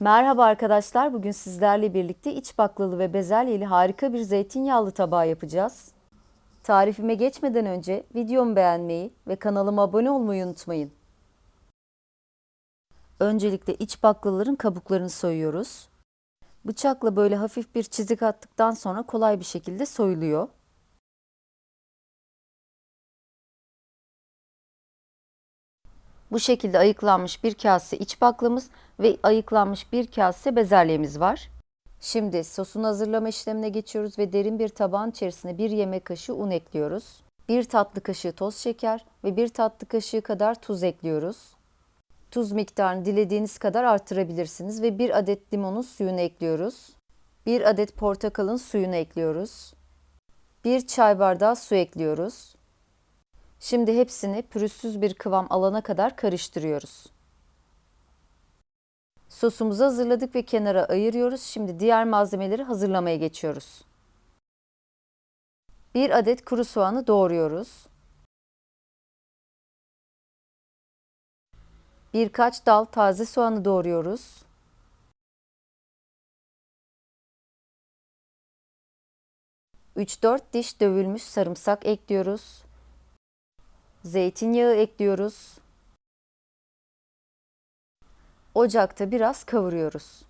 Merhaba arkadaşlar. Bugün sizlerle birlikte iç baklalı ve bezelyeli harika bir zeytinyağlı tabağı yapacağız. Tarifime geçmeden önce videomu beğenmeyi ve kanalıma abone olmayı unutmayın. Öncelikle iç baklaların kabuklarını soyuyoruz. Bıçakla böyle hafif bir çizik attıktan sonra kolay bir şekilde soyuluyor. Bu şekilde ayıklanmış bir kase iç baklamız ve ayıklanmış bir kase bezelyemiz var. Şimdi sosun hazırlama işlemine geçiyoruz ve derin bir tabağın içerisine bir yemek kaşığı un ekliyoruz. Bir tatlı kaşığı toz şeker ve bir tatlı kaşığı kadar tuz ekliyoruz. Tuz miktarını dilediğiniz kadar artırabilirsiniz ve bir adet limonun suyunu ekliyoruz. Bir adet portakalın suyunu ekliyoruz. Bir çay bardağı su ekliyoruz. Şimdi hepsini pürüzsüz bir kıvam alana kadar karıştırıyoruz. Sosumuzu hazırladık ve kenara ayırıyoruz. Şimdi diğer malzemeleri hazırlamaya geçiyoruz. Bir adet kuru soğanı doğruyoruz. Birkaç dal taze soğanı doğruyoruz. Üç dört diş dövülmüş sarımsak ekliyoruz. Zeytinyağı ekliyoruz. Ocakta biraz kavuruyoruz.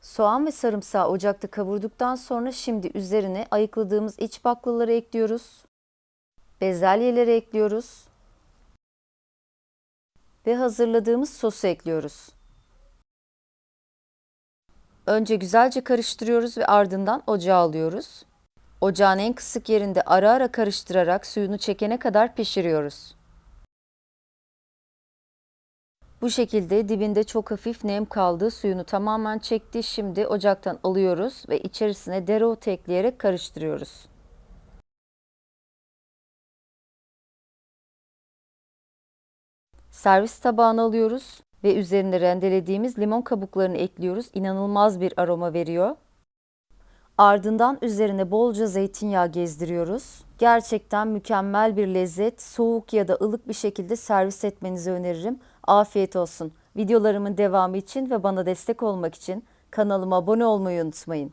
Soğan ve sarımsağı ocakta kavurduktan sonra şimdi üzerine ayıkladığımız iç baklaları ekliyoruz. Bezelyeleri ekliyoruz. Ve hazırladığımız sosu ekliyoruz. Önce güzelce karıştırıyoruz ve ardından ocağa alıyoruz. Ocağın en kısık yerinde ara ara karıştırarak suyunu çekene kadar pişiriyoruz. Bu şekilde dibinde çok hafif nem kaldığı suyunu tamamen çekti. Şimdi ocaktan alıyoruz ve içerisine dereotu ekleyerek karıştırıyoruz. Servis tabağına alıyoruz ve üzerine rendelediğimiz limon kabuklarını ekliyoruz. İnanılmaz bir aroma veriyor. Ardından üzerine bolca zeytinyağı gezdiriyoruz. Gerçekten mükemmel bir lezzet. Soğuk ya da ılık bir şekilde servis etmenizi öneririm. Afiyet olsun. Videolarımın devamı için ve bana destek olmak için kanalıma abone olmayı unutmayın.